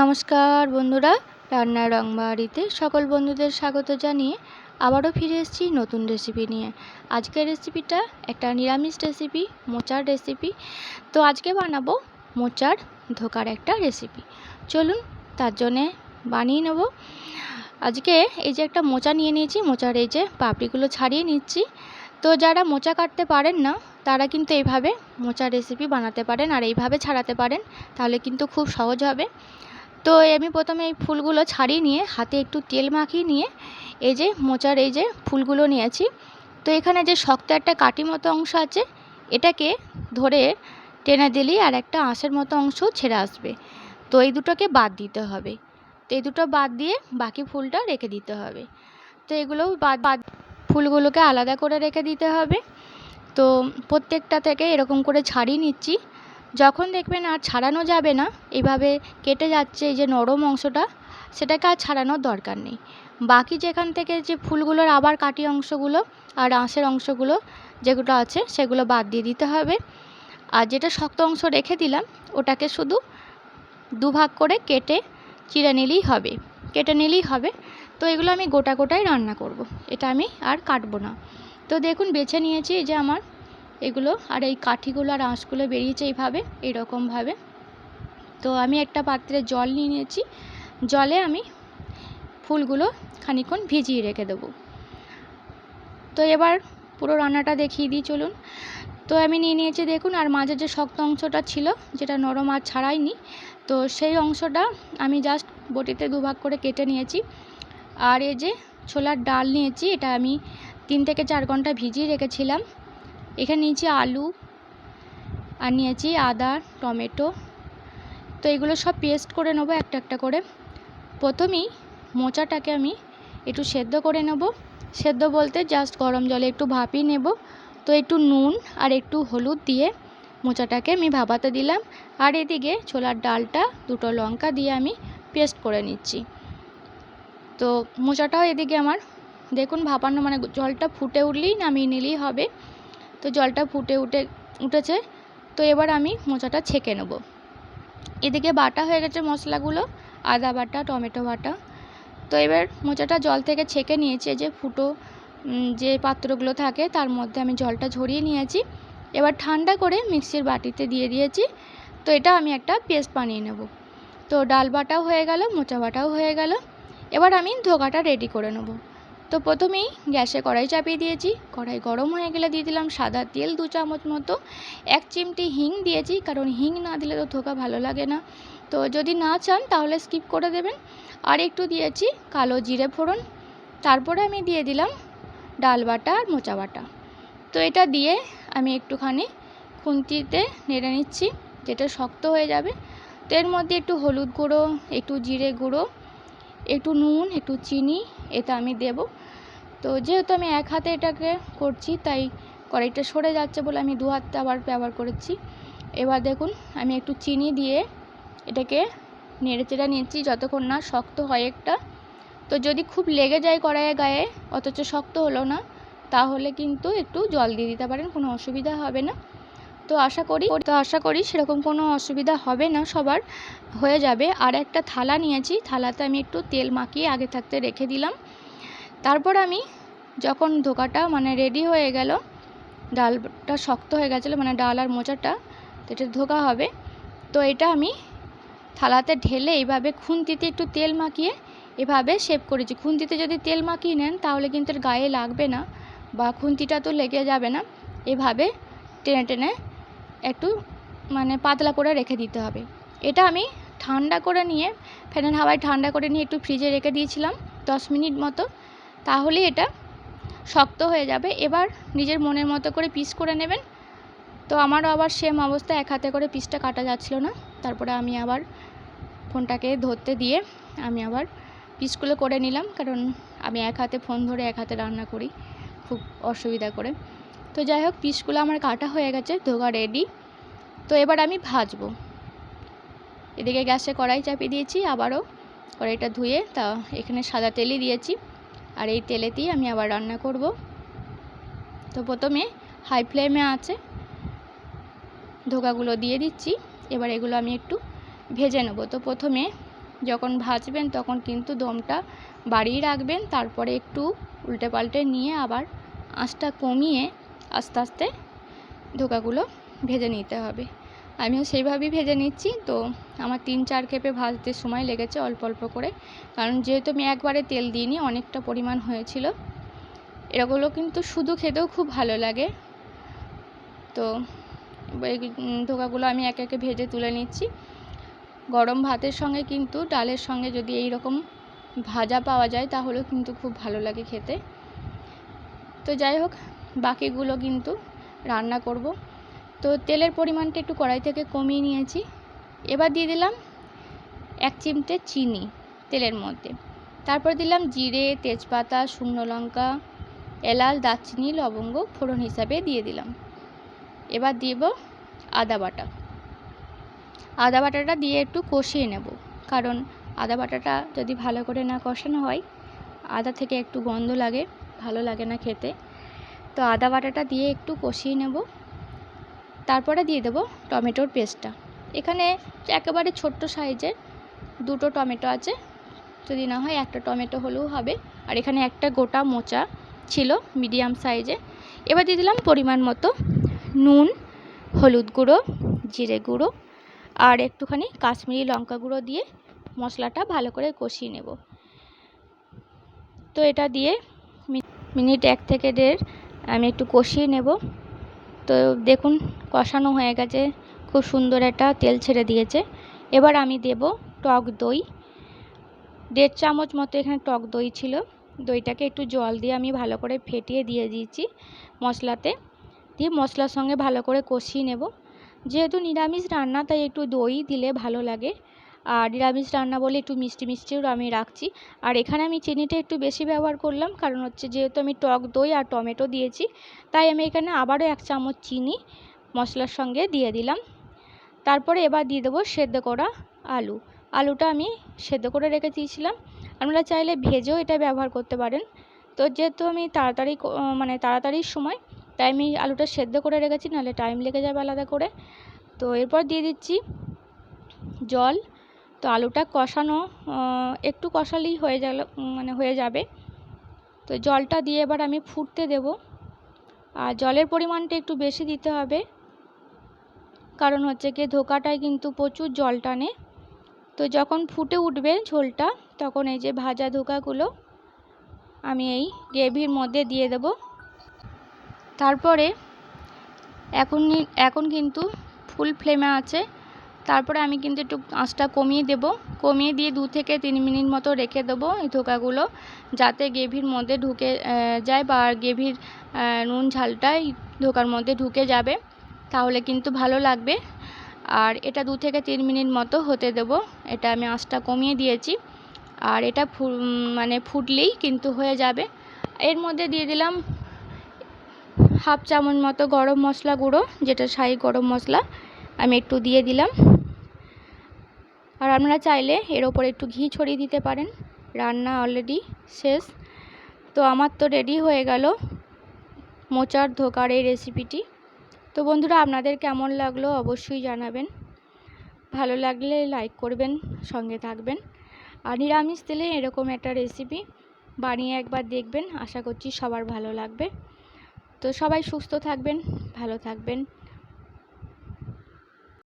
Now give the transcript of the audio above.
নমস্কার বন্ধুরা, রান্নার রংবাড়িতে সকল বন্ধুদের স্বাগত জানিয়ে আবারও ফিরে এসেছি নতুন রেসিপি নিয়ে। আজকের রেসিপিটা একটা নিরামিষ রেসিপি মোচার রেসিপি তো আজকে বানাবো মোচার ধোকার একটা রেসিপি চলুন তার জন্যে বানিয়ে নেব। আজকে এই যে একটা মোচা নিয়ে নিয়েছি, মোচার এই যে পাপড়িগুলো ছাড়িয়ে নিচ্ছি। তো যারা মোচা কাটতে পারেন না, তারা কিন্তু এইভাবে মোচার রেসিপি বানাতে পারেন আর এইভাবে ছাড়াতে পারেন, তাহলে কিন্তু খুব সহজ হবে। তো আমি প্রথমে এই ফুলগুলো ছাড়িয়ে নিয়ে, হাতে একটু তেল মাখিয়ে নিয়ে, এই যে মোচার এই যে ফুলগুলো নিয়েছি। তো এখানে যে শক্ত একটা কাটি মতো অংশ আছে, এটাকে ধরে টেনে দিলেই আর একটা আঁশের মতো অংশ ছেড়ে আসবে। তো এই দুটোকে বাদ দিতে হবে। তো এই দুটো বাদ দিয়ে বাকি ফুলটা রেখে দিতে হবে। তো এগুলো বাদ বাদ ফুলগুলোকে আলাদা করে রেখে দিতে হবে। তো প্রত্যেকটা থেকে এরকম করে ছাড়িয়ে নিচ্ছি। যখন দেখবেন আর ছাড়ানো যাবে না এইভাবে কেটে যাচ্ছে এই যে নরম অংশটা, সেটাকে আর ছাড়ানোর দরকার নেই। বাকি যেখান থেকে যে ফুলগুলোর আবার কাটি অংশগুলো আর আঁশের অংশগুলো যেগুলো আছে, সেগুলো বাদ দিয়ে দিতে হবে। আর যেটা শক্ত অংশ রেখে দিলাম, ওটাকে শুধু দুভাগ করে কেটে চিড়ে নিলেই হবে, কেটে নিলেই হবে। তো এগুলো আমি গোটা গোটাই রান্না করব। এটা আমি আর কাটবো না। তো দেখুন, বেছে নিয়েছি যে আমার এগুলো আর এই কাঠিগুলো আর আঁশগুলো বেরিয়েছে এইভাবে এইরকমভাবে তো আমি একটা পাত্রে জল নিয়ে নিয়েছি। জলে আমি ফুলগুলো খানিক্ষণ ভিজিয়ে রেখে দেবো। তো এবার পুরো রান্নাটা দেখিয়ে দিই, চলুন। তো আমি নিয়ে নিয়েছি, দেখুন, আর মাঝে যে শক্ত অংশটা ছিল, যেটা নরম আর ছাড়াইনি, তো সেই অংশটা আমি জাস্ট বটিতে দুভাগ করে কেটে নিয়েছি। আর এই যে ছোলার ডাল নিয়েছি, এটা আমি তিন থেকে চার ঘণ্টা ভিজিয়ে রেখেছিলাম। এখানে নিয়েছি আলু, আর নিয়েছি আদা, টমেটো। তো এগুলো সব পেস্ট করে নেব একটা একটা করে। প্রথমেই মোচাটাকে আমি একটু সেদ্ধ করে নেব। সেদ্ধ বলতে জাস্ট গরম জলে একটু ভাপিয়ে নেব। তো একটু নুন আর একটু হলুদ দিয়ে মোচাটাকে আমি ভাপাতে দিলাম। আর এদিকে ছোলার ডালটা, দুটো লঙ্কা দিয়ে আমি পেস্ট করে নিচ্ছি। তো মোচাটাও এদিকে আমার, দেখুন ভাপানো মানে জলটা ফুটে উঠলেই নামিয়ে নিলেই হবে। তো জলটা ফুটে উঠে, উঠেছে। তো এবার আমি মোচাটা ছেঁকে নেব। এদিকে বাটা হয়ে গেছে মশলাগুলো, আদা বাটা, টমেটো বাটা। তো এবার মোচাটা জল থেকে ছেঁকে নিয়েছি যে ফুটো যে পাত্রগুলো থাকে, তার মধ্যে আমি জলটা ঝরিয়ে নিয়েছি। এবার ঠান্ডা করে মিক্সির বাটিতে দিয়ে দিয়েছি। তো এটা আমি একটা পেস্ট বানিয়ে নেব। তো ডাল বাটাও হয়ে গেল, মোচা বাটাও হয়ে গেল। এবার আমি ধোকাটা রেডি করে নেব। তো প্রথমেই গ্যাসে কড়াই চাপিয়ে দিয়েছি। কড়াই গরম হয়ে গেলে দিয়ে দিলাম সাদা তেল দু চামচ মতো। এক চিমটি হিং দিয়েছি, কারণ হিং না দিলে তো ধোকা ভালো লাগে না। তো যদি না চান তাহলে স্কিপ করে দেবেন। আর একটু দিয়েছি কালো জিরে ফোড়ন। তারপরে আমি দিয়ে দিলাম ডাল বাটা আর মোচা বাটা। তো এটা দিয়ে আমি একটুখানি খুন্তিতে নেড়ে নিচ্ছি, যেটা শক্ত হয়ে যাবে। তো এর মধ্যে একটু হলুদ গুঁড়ো, একটু জিরে গুঁড়ো, একটু নুন, একটু চিনি, এটা আমি দেব। তো যেহেতু আমি এক হাতে এটাকে করছি, তাই কড়াইটা সরে যাচ্ছে বলে আমি দু হাতটা আবার ব্যবহার করেছি। এবার দেখুন, আমি একটু চিনি দিয়ে এটাকে নেড়ে চেড়ে নিচ্ছি যতক্ষণ না শক্ত হয় একটা। তো যদি খুব লেগে যায় কড়াইয়ের গায়ে, অথচ শক্ত হলো না, তাহলে কিন্তু একটু জল দিয়ে দিতে পারেন, কোনো অসুবিধা হবে না। তো আশা করি, তো আশা করি সেরকম কোনো অসুবিধা হবে না, সবার হয়ে যাবে। আর একটা থালা নিয়েছি, থালাতে আমি একটু তেল মাখিয়ে আগে থাকতে রেখে দিলাম। তারপর আমি যখন ধোকাটা মানে রেডি হয়ে গেল, ডালটা শক্ত হয়ে গেছিল মানে ডাল আর মোচাটা এটা ধোকা হবে। তো এটা আমি থালাতে ঢেলে এইভাবে খুন্তিতে একটু তেল মাখিয়ে এভাবে শেপ করেছি। খুন্তিতে যদি তেল মাখিয়ে নেন, তাহলে কিন্তু এর গায়ে লাগবে না বা খুন্তিটা তো লেগে যাবে না। এভাবে টেনে টেনে একটু মানে পাতলা করে রেখে দিতে হবে। এটা আমি ঠান্ডা করে নিয়ে, ফ্যানের হাওয়ায় ঠান্ডা করে নিয়ে একটু ফ্রিজে রেখে দিয়েছিলাম, দশ মিনিট মতো। তাহলে এটা শক্ত হয়ে যাবে। এবার নিজের মনের মতো করে পিস করে নেবেন। তো আমারও আবার সেম অবস্থা, এক হাতে করে পিসটা কাটা যাচ্ছিল না। তারপরে আমি আবার ফোনটাকে ধরতে দিয়ে আমি আবার পিসগুলো করে নিলাম। কারণ আমি এক হাতে ফোন ধরে এক হাতে রান্না করি, খুব অসুবিধা করে। তো যাই হোক পিসগুলো আমার কাটা হয়ে গেছে ধোকা রেডি তো এবার আমি ভাজবো। এদিকে গ্যাসে কড়াই চাপিয়ে দিয়েছি, আবারও কড়াইটা ধুয়ে তা এখানে সাদা তেলই দিয়েছি। আর এই তেলেতেই আমি আবার রান্না করব। তো প্রথমে হাই ফ্লেমে আছে ধোকাগুলো দিয়ে দিচ্ছি। এবার এগুলো আমি একটু ভেজে নেব। তো প্রথমে যখন ভাজবেন তখন কিন্তু দমটা বাড়িয়ে রাখবেন। তারপরে একটু উল্টে পাল্টে নিয়ে আবার আঁচটা কমিয়ে আস্তে আস্তে ধোকাগুলো ভেজে নিতে হবে। আমিও সেইভাবেই ভেজে নিচ্ছি। তো আমার তিন, চার খেপে ভাজতে সময় লেগেছে অল্প অল্প করে। কারণ যেহেতু আমি একবারে তেল দিইনি, অনেকটা পরিমাণ হয়েছিল। এগুলো কিন্তু শুধু খেতেও খুব ভালো লাগে। তো এই ধোকাগুলো আমি একে একে ভেজে তুলে নিচ্ছি। গরম ভাতের সঙ্গে কিন্তু ডালের সঙ্গে যদি এই রকম ভাজা পাওয়া যায়, তাহলেও কিন্তু খুব ভালো লাগে খেতে। তো যাই হোক, বাকিগুলো কিন্তু রান্না করব। তো তেলের পরিমাণটা একটু কড়াই থেকে কমিয়ে নিয়েছি। এবার দিয়ে দিলাম এক চিমটে চিনি তেলের মধ্যে। তারপর দিলাম জিরে, তেজপাতা, শুকনো লঙ্কা, এলাচ, দারচিনি, লবঙ্গ ফোড়ন হিসাবে দিয়ে দিলাম। এবার দিব আদা বাটা। আদা বাটাটা দিয়ে একটু কষিয়ে নেব। কারণ আদা বাটাটা যদি ভালো করে না কষানো হয়, আদা থেকে একটু গন্ধ লাগে, ভালো লাগে না খেতে। তো আদা বাটাটা দিয়ে একটু কষিয়ে নেব। তারপরে দিয়ে দেব টমেটোর পেস্টটা। এখানে একেবারে ছোট্ট সাইজের দুটো টমেটো আছে। যদি না হয় একটা টমেটো হলেও হবে। আর এখানে একটা গোটা মোচা ছিল মিডিয়াম সাইজে। এবার দিয়ে দিলাম পরিমাণ মতো নুন, হলুদ গুঁড়ো, জিরে গুঁড়ো আর একটুখানি কাশ্মীরি লঙ্কা গুঁড়ো দিয়ে মশলাটা ভালো করে কষিয়ে নেব। তো এটা দিয়ে মিনিট এক থেকে দেড় আমি একটু কষিয়ে নেব। তো দেখুন, কষানো হয়ে গেছে। খুব সুন্দর একটা তেল ছেড়ে দিয়েছে। এবার আমি দেব টক দই। দেড় চামচ মতো এখানে টক দই ছিল। দইটাকে একটু জল দিয়ে আমি ভালো করে ফেটিয়ে দিয়ে দিয়েছি মশলাতে। দিয়ে মশলার সঙ্গে ভালো করে কষিয়ে নেব। যেহেতু নিরামিষ রান্না, তাই একটু দই দিলে ভালো লাগে। আর নিরামিষ রান্না বলে একটু মিষ্টি মিষ্টিও আমি রাখছি। আর এখানে আমি চিনিটা একটু বেশি ব্যবহার করলাম, কারণ হচ্ছে যেহেতু আমি টক দই আর টমেটো দিয়েছি, তাই আমি এখানে আবারও এক চামচ চিনি মশলার সঙ্গে দিয়ে দিলাম। তারপরে এবার দিয়ে দেবো সেদ্ধ করা আলু। আলুটা আমি সেদ্ধ করে রেখে দিয়েছিলাম। আপনারা চাইলে ভেজেও এটা ব্যবহার করতে পারেন। তো যেহেতু আমি তাড়াতাড়ি মানে তাড়াতাড়ির সময়, তাই আমি আলুটা সেদ্ধ করে রেখেছি, নাহলে টাইম লেগে যাবে আলাদা করে। তো এরপর দিয়ে দিচ্ছি জল তো আলুটা কষানো একটু কষালেই হয়ে গেল মানে হয়ে যাবে। তো জলটা দিয়ে এবার আমি ফুটতে দেব। আর জলের পরিমাণটা একটু বেশি দিতে হবে। কারণ হচ্ছে গিয়ে ধোকাটায় কিন্তু প্রচুর জল টানে। তো যখন ফুটে উঠবে ঝোলটা, তখন এই যে ভাজা ধোকাগুলো আমি এই গ্রেভির মধ্যে দিয়ে দেব। তারপরে এখন এখন কিন্তু ফুল ফ্লেমে আছে। তারপরে আমি কিন্তু একটু আঁচটা কমিয়ে দেব। কমিয়ে দিয়ে দু থেকে তিন মিনিট মতো রেখে দেবো এই ধোকাগুলো, যাতে গ্রেভির মধ্যে ঢুকে যায় বা গ্রেভির নুন ঝালটা এই ধোকার মধ্যে ঢুকে যাবে। তাহলে কিন্তু ভালো লাগবে। আর এটা দু থেকে তিন মিনিট মতো হতে দেব। এটা আমি আঁচটা কমিয়ে দিয়েছি। আর এটা ফু মানে ফুটলেই কিন্তু হয়ে যাবে। এর মধ্যে দিয়ে দিলাম হাফ চামচ মতো গরম মশলা গুঁড়ো, যেটা শাহি গরম মশলা। আমি একটু দিয়ে দিলাম। আর আপনারা চাইলে এর ওপর একটু ঘি ছড়িয়ে দিতে পারেন। রান্না অলরেডি শেষ। তো আমার তো রেডি হয়ে গেল মোচার ধোকার এই রেসিপিটি তো বন্ধুরা, আপনাদের কেমন লাগল অবশ্যই জানাবেন। ভালো লাগলে লাইক করবেন, সঙ্গে থাকবেন। আর নিরামিষ তেলে এরকম একটা রেসিপি বানিয়ে একবার দেখবেন। আশা করছি সবার ভালো লাগবে। তো সবাই সুস্থ থাকবেন, ভালো থাকবেন।